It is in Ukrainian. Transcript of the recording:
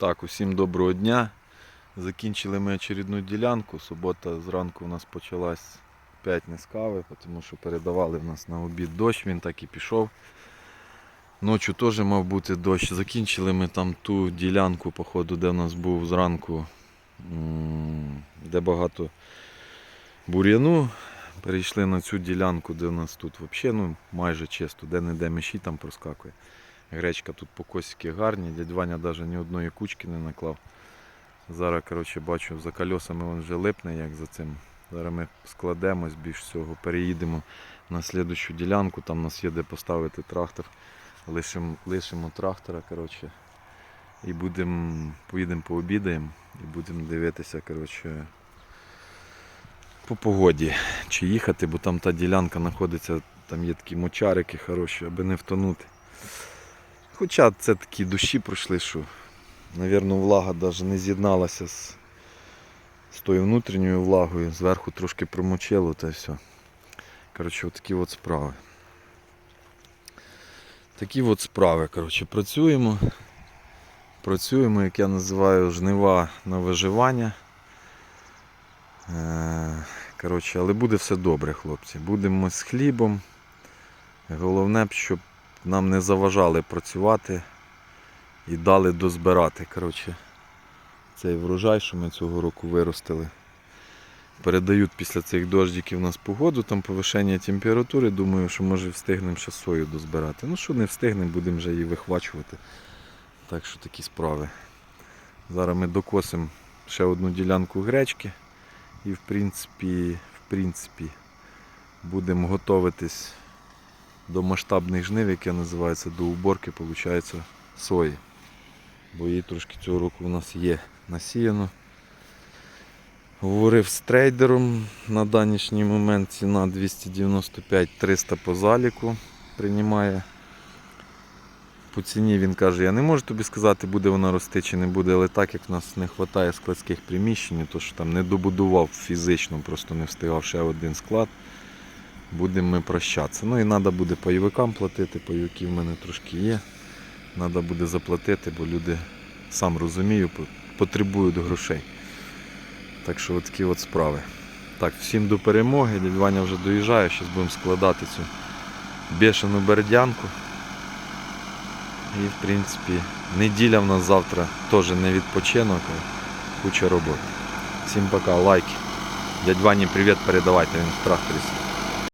Так, усім доброго дня. Закінчили ми очередну ділянку. Субота зранку у нас почалась з кави, тому що передавали в нас на обід дощ, він так і пішов. Ночі теж мав бути дощ. Закінчили ми там ту ділянку, походу, де в нас був зранку, де багато бур'яну. Перейшли на цю ділянку, де в нас тут взагалі ну, майже чисто, де не де міші там проскакує. Гречка тут по косики гарні, дядь Ваня навіть ні одної кучки не наклав. Зараз коротше, бачу за колесами він вже липне, як за цим. Зараз ми складемось більш всього, переїдемо на слідущу ділянку, там у нас є де поставити трактор. Лишимо, лишимо трактора коротше, і будемо, поїдемо пообідаємо і будемо дивитися коротше, по погоді, чи їхати, бо там та ділянка знаходиться, там є такі мочарики хороші, аби не втонути. Хоча це такі душі пройшли, що, навірно, влага навіть не з'єдналася з, з тою внутрішньою влагою, зверху трошки промочило та все. Коротше, от такі от справи. Такі от справи. Коротше, працюємо. Працюємо, як я називаю, жнива на виживання. Е, Коротше, але буде все добре, хлопці. Будемо з хлібом. Головне, щоб нам не заважали працювати і дали дозбирати. Коротше, цей врожай, що ми цього року виростили. Передають після цих дождиків у нас погоду, там повишення температури. Думаю, що може встигнемо ще сою дозбирати. Ну що не встигнемо, будемо вже її вихвачувати. Так що такі справи. Зараз ми докосимо ще одну ділянку гречки і в принципі, в принципі будемо готуватись до масштабних жнив, яке називається до уборки, виходить, сої. Бо її трошки цього року у нас є насіяно. Говорив з трейдером на данішній момент ціна 295-300 по заліку приймає. По ціні він каже, я не можу тобі сказати, буде вона рости чи не буде, але так як в нас не вистачає складських приміщень, то що там не добудував фізично, просто не встигав ще один склад будемо ми прощатися. Ну і треба буде пайовикам платити, пайовики в мене трошки є. Треба буде заплатити, бо люди, сам розумію, потребують грошей. Так що от такі от справи. Так, всім до перемоги. Дядь Ваня вже доїжджає, зараз будемо складати цю бешену бердянку. І в принципі неділя в нас завтра теж не відпочинок, а куча роботи. Всім пока, лайки. Дядь Вані привіт передавайте, він в тракторі.